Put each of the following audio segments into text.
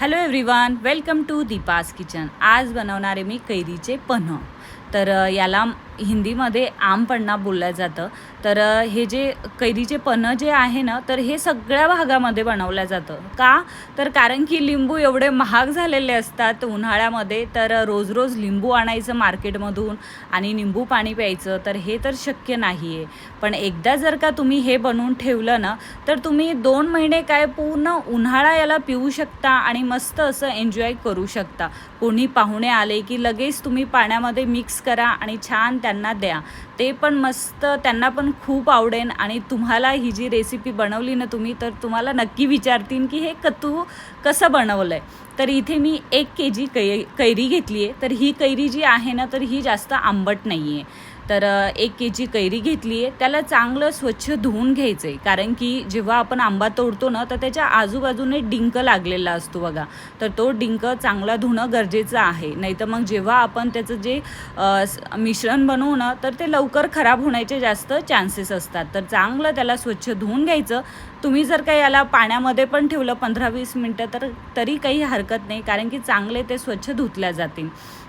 Hello everyone welcome to Deepa's kitchen आज बनवणारे मी कैरीचे पन्ह. तर याला हिंदीमध्ये आमपन्ना बोललं जातं. तर हे जे कैरीचे पन्ह जे आहे ना तर हे सगळ्या भागामध्ये बनवलं जातं. का? तर कारण की लिंबू एवढे महाग झालेले असतात उन्हाळ्यामध्ये तर रोज रोज लिंबू आणायचं मार्केटमधून आणि निंबू पाणी प्यायचं तर हे तर शक्य नाही आहे पण एकदा जर का तुम्ही हे बनवून ठेवलं ना तर तुम्ही दोन महिने काय पूर्ण उन्हाळा याला पिऊ शकता आणि मस्त असं एन्जॉय करू शकता. कोणी पाहुणे आले की लगेच तुम्ही पाण्यामध्ये मिक्स करा आणि छान त्या त्यांना द्या. ते पण मस्त त्यांना पण खूप आवडेन आणि तुम्हाला ही जी रेसिपी बनवली ना तुम्ही तर तुम्हाला नक्की विचारतील की हे क तू कसं बनवलं आहे तर इथे मी एक के जी कै कैरी घेतली आहे तर ही कैरी जी आहे ना तर ही जास्त आंबट नाही आहे तर एक के जी कैरी घेतली आहे. त्याला चांगलं स्वच्छ धुवून घ्यायचं आहे कारण की जेव्हा आपण आंबा तोडतो ना तर त्याच्या आजूबाजूने डिंक लागलेला असतो बघा. तर तो डिंक चांगला धुणं गरजेचं आहे. नाही तर मग जेव्हा आपण त्याचं जे मिश्रण बनवू ना तर ते लवकर खराब होण्याचे जास्त चान्सेस असतात. तर चांगलं त्याला स्वच्छ धुवून घ्यायचं. तुम्ही जर का याला पाण्यामध्ये पण ठेवलं पंधरा वीस मिनटं तर तरी काही हरकत नाही. कारण की चांगले ते स्वच्छ धुतल्या जातील.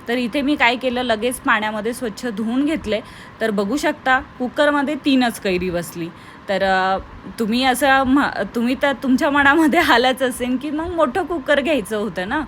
तर इथे मी काय केलं लगेच पाण्यामध्ये स्वच्छ धुवून घेतले. तर बघू शकता कुकरमध्ये तीनच कैरी बसली. तर तुम्ही असं म्ह- तुम्ही तर तुमच्या मनामध्ये आलंच असेल की मग मोठं कुकर घ्यायचं होतं ना?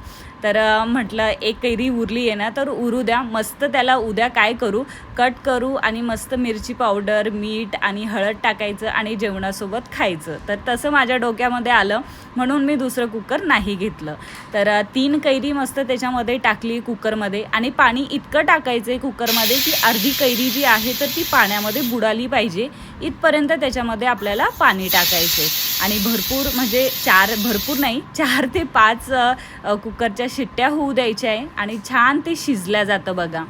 तर म्हटलं एक कैरी उरली आहे ना तर उरू द्या. मस्त त्याला उद्या काय करू? कट करू आणि मस्त मिरची पावडर मीठ आणि हळद टाकायचं आणि जेवणासोबत खायचं. तर तसं माझ्या डोक्यामध्ये आलं म्हणून मी दुसरं कुकर नाही घेतलं. तर तीन कैरी मस्त त्याच्यामध्ये टाकली कुकरमध्ये आणि पाणी इतकं टाकायचं आहे कुकरमध्ये की अर्धी कैरी जी आहे तर ती पाण्यामध्ये बुडाली पाहिजे. इथपर्यंत त्याच्यामध्ये आपल्याला पाणी टाकायचे आणि भरपूर म्हणजे चार भरपूर नाही चार ते पाच कुकरच्या शिट्ट्या होऊ द्यायच्या आहे आणि छान ते शिजल्या जातं बघा.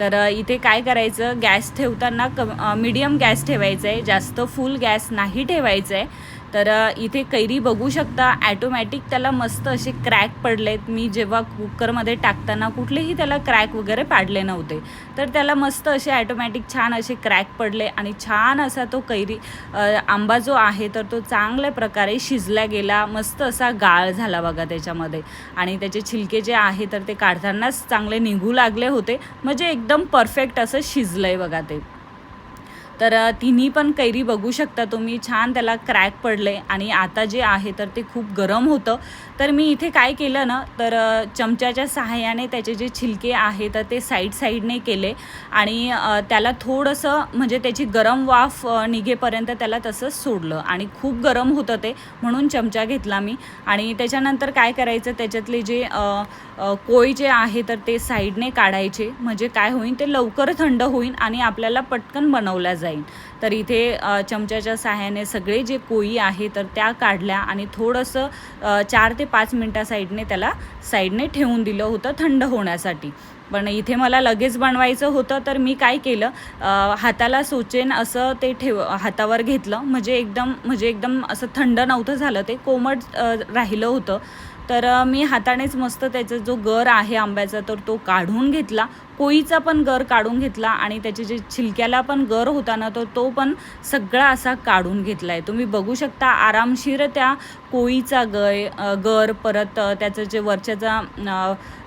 तर इथे काय करायचं? गॅस ठेवताना क मीडियम गॅस ठेवायचा आहे जास्त फुल गॅस नाही ठेवायचा आहे तर इथे कैरी बघू शकता. ॲटोमॅटिक त्याला मस्त असे क्रॅक पडलेत. मी जेव्हा कुकरमध्ये टाकताना कुठलेही त्याला क्रॅक वगैरे पाडले नव्हते. तर त्याला मस्त असे ॲटोमॅटिक छान असे क्रॅक पडले आणि छान असा तो कैरी आंबा जो आहे तर तो चांगल्या प्रकारे शिजला गेला. मस्त असा गाळ झाला बघा त्याच्यामध्ये. आणि त्याचे छिलके जे आहे तर ते काढतानाच चांगले निघू लागले होते. म्हणजे एकदम परफेक्ट असं शिजलं आहे बघा ते. तर तिन्ही पण कैरी बघू शकता तुम्ही. छान त्याला क्रॅक पडले आणि आता जे आहे तर ते खूप गरम होतं. तर मी इथे काय केलं ना तर चमच्याच्या सहाय्याने त्याचे जे छिलके आहे तर ते साईड साईडने केले आणि त्याला थोडंसं म्हणजे त्याची गरम वाफ निघेपर्यंत त्याला तसंच सोडलं आणि खूप गरम होतं ते म्हणून चमचा घेतला मी. आणि त्याच्यानंतर काय करायचं त्याच्यातले जे कोय जे आहे तर ते साईडने काढायचे. म्हणजे काय होईल ते लवकर थंड होईल आणि आपल्याला पटकन बनवल्या जाईल. तर इथे चमच्याच्या सहाय्याने सगळे जे कोळी आहे तर त्या काढल्या आणि थोडंसं चार ते पाच मिनटा साईडने त्याला साईडने ठेवून दिलं होतं थंड होण्यासाठी. पण इथे मला लगेच बनवायचं होतं तर मी काय केलं हाताला सोचेन असं ते ठेव हातावर घेतलं. म्हणजे एकदम म्हणजे एकदम असं थंड नव्हतं झालं ते कोमट राहिलं होतं. तर मी हातानेच मस्त त्याचा जो गर आहे आंब्याचा तर तो काढून घेतला. कोळीचा पण गर काढून घेतला आणि त्याचे जे छिलक्याला पण गर होता ना तर तो पण सगळा असा काढून घेतला आहे तुम्ही बघू शकता आरामशीर त्या कोळीचा गय गर परत त्याचं जे वरच्याचा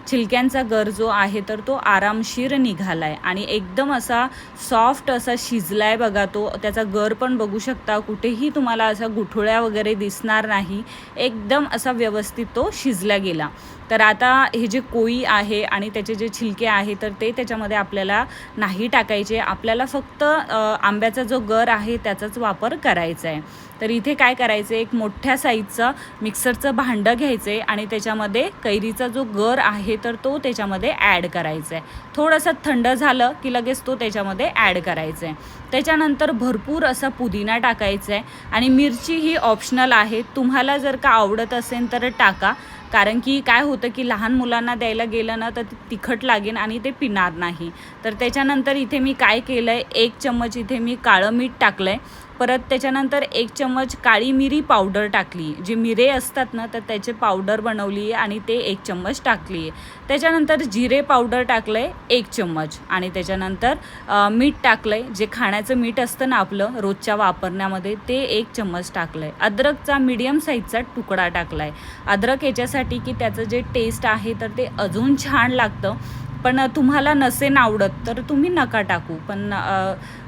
छिलक्यांचा गर जो आहे तर तो आरामशीर निघाला आहे आणि एकदम असा सॉफ्ट असा शिजला आहे बघा तो. त्याचा गर पण बघू शकता. कुठेही तुम्हाला असा गुठोळ्या वगैरे दिसणार नाही. एकदम असा व्यवस्थित तो शिजला गेला. तर आता हे जे कोळी आहे आणि त्याचे जे छिलके आहे तर ते त्याच्यामध्ये आपल्याला नाही टाकायचे. आपल्याला फक्त आंब्याचा जो गर आहे त्याचाच वापर करायचा आहे तर इथे काय करायचं एक मोठ्या साईजचं मिक्सरचं भांडं घ्यायचं आहे आणि त्याच्यामध्ये कैरीचा जो गर आहे तर तो त्याच्यामध्ये ॲड करायचा आहे थोडंसं थंड झालं की लगेच तो त्याच्यामध्ये ॲड करायचा आहे त्याच्यानंतर भरपूर असा पुदिना टाकायचा आहे आणि मिरची ही ऑप्शनल आहे. तुम्हाला जर का आवडत असेल तर टाका. कारण की काय होतं की लहान मुलांना द्यायला गेलं ना तर तिखट लागेल आणि ते पिणार नाही. तर त्याच्यानंतर इथे मी काय केलं आहे एक चम्मच इथे मी काळं मीठ टाकलं आहे परत त्याच्यानंतर एक चम्मच काळी मिरी पावडर टाकली. जे मिरे असतात ना तर त्याचे पावडर बनवली आणि ते एक चम्मच टाकली. आहे त्याच्यानंतर जिरे पावडर टाकलं आहे एक चम्मच. आणि त्याच्यानंतर मीठ टाकलं आहे जे खाण्याचं मीठ असतं ना आपलं रोजच्या वापरण्यामध्ये ते एक चम्मच टाकलं आहे अद्रकचा मीडियम साईजचा तुकडा टाकला आहे अद्रक याच्यासाठी की त्याचं जे टेस्ट आहे तर ते अजून छान लागतं. पण तुम्हाला नसेन आवडत तर तुम्ही नका टाकू. पण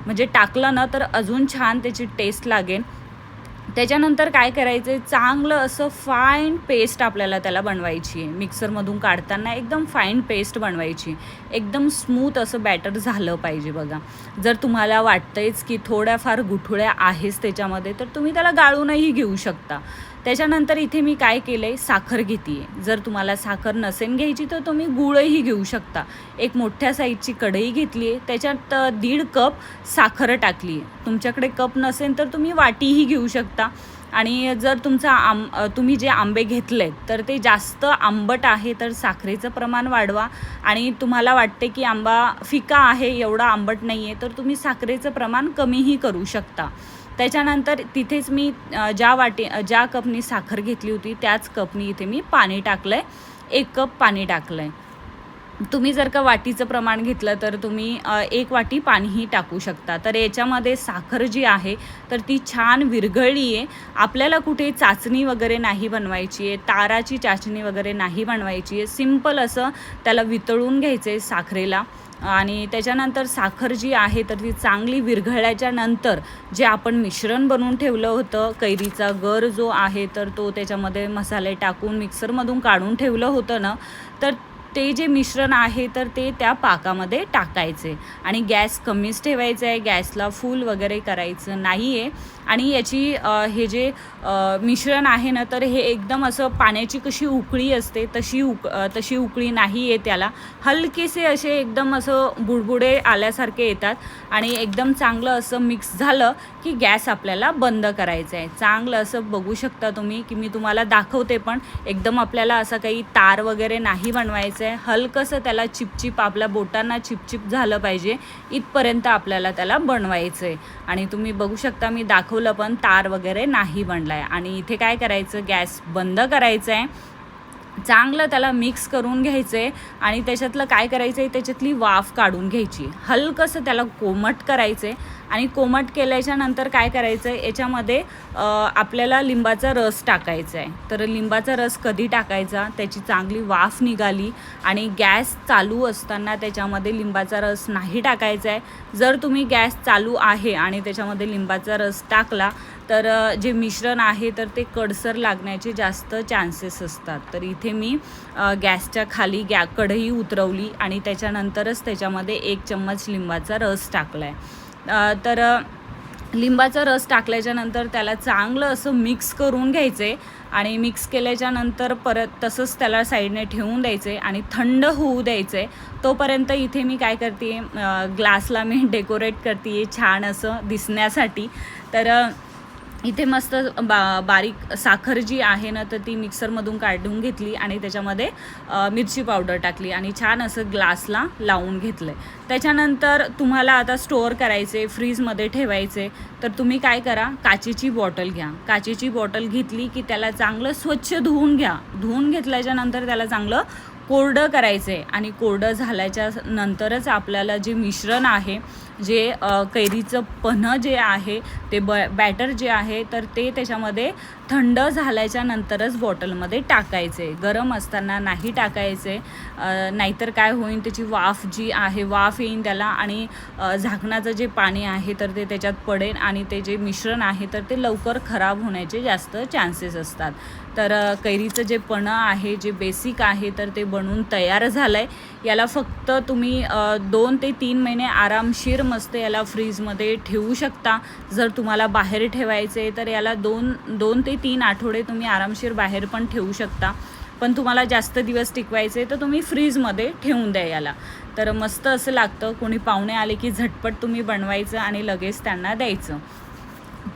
म्हणजे टाकलं ना तर अजून छान त्याची टेस्ट लागेल. त्याच्यानंतर काय करायचं आहे चांगलं असं फाईन पेस्ट आपल्याला त्याला बनवायची आहे. मिक्सरमधून काढताना एकदम फाईन पेस्ट बनवायची एकदम स्मूथ असं बॅटर झालं पाहिजे बघा. जर तुम्हाला वाटतंयच की थोड्याफार गुठुळ्या आहेच त्याच्यामध्ये तर तुम्ही त्याला गाळूनही घेऊ शकता. त्याच्यानंतर इथे मी काय केलं आहे साखर घेते जर तुम्हाला साखर नसेल घ्यायची तर तुम्ही गुळही घेऊ शकता. एक मोठ्या साईजची कढई घेतली आहे त्याच्यात दीड कप साखर टाकली आहे तुमच्याकडे कप नसेल तर तुम्ही वाटीही घेऊ शकता. आणि जर तुमचा आम तुम्ही जे आंबे घेतलेत तर ते जास्त आंबट आहे तर साखरेचं प्रमाण वाढवा. आणि तुम्हाला वाटते की आंबा फिका आहे एवढा आंबट नाही आहे तर तुम्ही साखरेचं प्रमाण कमीही करू शकता. त्याच्यानंतर तिथेच मी ज्या वाटी ज्या कपनी साखर घेतली होती त्याच कपनी इथे मी पाणी टाकलं आहे एक कप पाणी टाकलं आहे तुम्ही जर का वाटीचं प्रमाण घेतलं तर तुम्ही एक वाटी पाणीही टाकू शकता. तर याच्यामध्ये साखर जी आहे तर ती छान विरघळली आहे. आपल्याला कुठे चाचणी वगैरे नाही बनवायची आहे ताराची चाचणी वगैरे नाही बनवायची आहे. सिंपल असं त्याला वितळून घ्यायचं आहे साखरेला. आणि त्याच्यानंतर साखर जी आहे तर ती चांगली विरघळल्याच्या नंतर जे आपण मिश्रण बनवून ठेवलं होतं कैरीचा गर जो आहे तर तो त्याच्यामध्ये मसाले टाकून मिक्सरमधून काढून ठेवलं होतं ना तर ते जे मिश्रण आहे तर ते त्या पाकामध्ये टाकायचे. आणि गॅस कमीच ठेवायचा आहे गॅसला फुल वगैरे करायचं नाही आहे आणि याची हे जे मिश्रण आहे ना तर हे एकदम असं पाण्याची कशी उकळी असते तशी उक तशी उकळी नाही आहे त्याला. हलकेसे असे एकदम असं बुडबुडे आल्यासारखे येतात आणि एकदम चांगलं असं मिक्स झालं की गॅस आपल्याला बंद करायचं आहे. चांगलं असं बघू शकता तुम्ही की मी तुम्हाला दाखवते पण एकदम आपल्याला असं काही तार वगैरे नाही बनवायचं आहे. हलकंसं त्याला चिपचिप आपल्या बोटांना चिपचिप झालं पाहिजे. इथपर्यंत आपल्याला त्याला बनवायचं आहे. आणि तुम्ही बघू शकता मी दाखव दाखवलं पण तार वगैरे नाही बनला आहे आणि इथे काय करायचं? गॅस बंद करायचं आहे चांगलं त्याला मिक्स करून घ्यायचं आहे आणि त्याच्यातलं काय करायचं आहे त्याच्यातली वाफ काढून घ्यायची. हलकंसं त्याला कोमट करायचं आहे आणि कोमट केल्याच्यानंतर काय करायचं आहे याच्यामध्ये आपल्याला लिंबाचा रस टाकायचा आहे तर लिंबाचा रस कधी टाकायचा त्याची चांगली वाफ निघाली आणि गॅस चालू असताना त्याच्यामध्ये लिंबाचा रस नाही टाकायचा आहे जर तुम्ही गॅस चालू आहे आणि त्याच्यामध्ये लिंबाचा रस टाकला तर जे मिश्रण आहे तर ते कडसर लागण्याचे जास्त चान्सेस असतात. तर इथे मी गॅसच्या खाली गॅ कढई उतरवली आणि त्याच्यानंतरच त्याच्यामध्ये एक चम्मच लिंबाचा रस टाकला आहे तर लिंबाचा रस टाकल्याच्या नंतर त्याला चांगलं असं मिक्स करून घ्यायचं आहे आणि मिक्स केल्याच्यानंतर परत तसंच त्याला साईडने ठेवून द्यायचं आहे आणि थंड होऊ द्यायचं. आहे तोपर्यंत इथे मी काय करते ग्लासला मी डेकोरेट करते छान असं दिसण्यासाठी. तर इथे मस्त बा बारीक साखर जी आहे ना तर ती मिक्सरमधून काढून घेतली आणि त्याच्यामध्ये मिरची पावडर टाकली आणि छान असं ग्लासला लावून घेतलं आहे त्याच्यानंतर तुम्हाला आता स्टोअर करायचे फ्रीजमध्ये ठेवायचे तर तुम्ही काय करा काचेची बॉटल घ्या. काचेची बॉटल घेतली की त्याला चांगलं स्वच्छ धुवून घ्या. धुवून घेतल्याच्यानंतर त्याला चांगलं कोरडं करायचं आहे आणि कोरडं झाल्याच्या नंतरच आपल्याला जे मिश्रण आहे जे कैरीचं पन्हं जे आहे ते ब बॅटर जे आहे तर ते त्याच्यामध्ये थंड झाल्याच्या नंतरच बॉटलमध्ये टाकायचे. गरम असताना नाही टाकायचे. नाहीतर काय होईल त्याची वाफ जी आहे वाफ येईन त्याला आणि झाकणाचं जे पाणी आहे तर ते त्याच्यात पडेल आणि ते जे मिश्रण आहे तर ते लवकर खराब होण्याचे जास्त चान्सेस असतात. तर कैरीचं जे पणं आहे जे बेसिक आहे तर ते बनवून तयार झालं आहे याला फक्त तुम्ही दोन ते तीन महिने आरामशीर मस्त याला फ्रीजमध्ये ठेवू शकता. जर तुम्हाला बाहेर ठेवायचे तर याला दोन दोन ते तीन आठवडे तुम्ही आरामशीर बाहेर पण ठेवू शकता. पण तुम्हाला जास्त दिवस टिकवायचे तर तुम्ही फ्रीजमध्ये ठेवून द्या याला. तर मस्त असं लागतं कोणी पाहुणे आले की झटपट तुम्ही बनवायचं आणि लगेच त्यांना द्यायचं.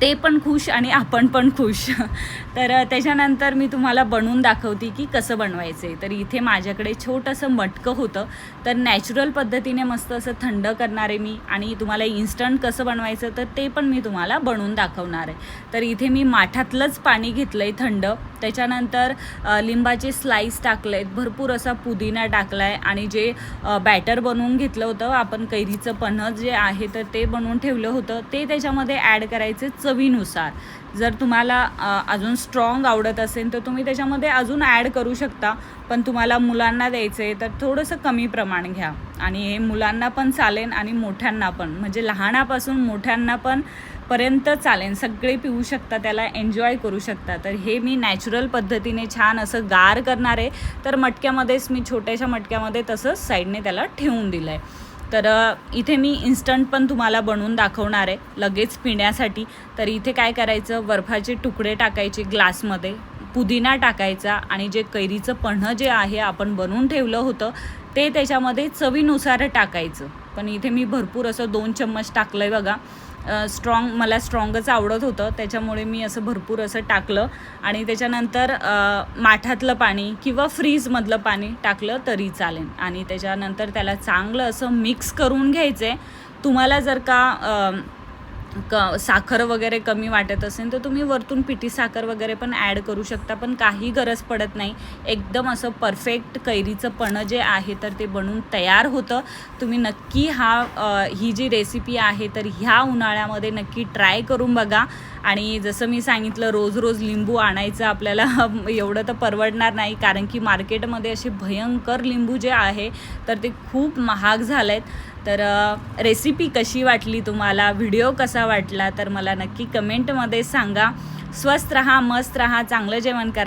ते पण खुश आणि आपण पण खुश. तर त्याच्यानंतर मी तुम्हाला बनवून दाखवते की कसं बनवायचं आहे तर इथे माझ्याकडे छोटंसं मटकं होतं. तर नॅचरल पद्धतीने मस्त असं थंड करणार आहे मी आणि तुम्हाला इन्स्टंट कसं बनवायचं तर ते पण मी तुम्हाला बनवून दाखवणार आहे. तर इथे मी माठातलंच पाणी घेतलं आहे थंड. त्याच्यानंतर लिंबाचे स्लाईस टाकले आहेत भरपूर असा पुदिना टाकला आहे आणि जे बॅटर बनवून घेतलं होतं आपण कैरीचं पन्ह जे आहे तर ते बनवून ठेवलं होतं. ते त्याच्यामध्ये ॲड करायचे चवीनुसार. जर तुम्हाला अजून स्ट्रॉंग आवडत असेल तर तुम्ही त्याच्यामध्ये अजून ॲड करू शकता. पण तुम्हाला मुलांना द्यायचं आहे तर थोडंसं कमी प्रमाण घ्या. आणि हे मुलांना पण चालेल आणि मोठ्यांना पण. म्हणजे लहानापासून मोठ्यांना पण पर्यंत चालेल. सगळे पिऊ शकता त्याला एन्जॉय करू शकता. तर हे मी नॅचरल पद्धतीने छान असं गार करणार आहे. तर मटक्यामध्येच मी छोट्याशा मटक्यामध्ये तसंच साईडने त्याला ठेवून दिलं आहे तर इथे मी इन्स्टंट पण तुम्हाला बनवून दाखवणार आहे लगेच पिण्यासाठी. तर इथे काय करायचं बर्फाचे तुकडे टाकायचे ग्लासमध्ये पुदिना टाकायचा आणि जे कैरीचं पन्हं जे आहे आपण बनवून ठेवलं होतं ते त्याच्यामध्ये चवीनुसार टाकायचं. पण इथे मी भरपूर असं दोन चम्मच टाकलं आहे बघा. स्ट्रॉंग मला स्ट्रॉंगच आवडत होतं. त्याच्यामुळे मी असं भरपूर असं टाकलं. आणि त्याच्यानंतर माठातलं पाणी किंवा फ्रीजमधलं पाणी टाकलं तरी चालेल. आणि त्याच्यानंतर त्याला चांगलं असं मिक्स करून घ्यायचं आहे तुम्हाला जर का क साखर वगैरे कमी वाटत असेल तर तुम्ही वरतून पिठी साखर वगैरे पण ॲड करू शकता पण काही गरज पडत नाही. एकदम असं परफेक्ट कैरीचं पणं जे आहे तर ते बनवून तयार होतं. तुम्ही नक्की हा ही जी रेसिपी आहे तर ह्या उन्हाळ्यामध्ये नक्की ट्राय करून बघा. आणि जसं मी सांगितलं रोज रोज लिंबू आणायचं आपल्याला एवढं तर परवडणार नाही कारण की मार्केटमध्ये असे भयंकर लिंबू जे आहे तर ते खूप महाग झाले आहेत तर रेसिपी कशी वाटली तुम्हाला? व्हिडिओ कसा वाटला? तर मला नक्की कमेंटमध्ये सांगा. स्वस्त रहा मस्त रहा चांगलं जेवण करा.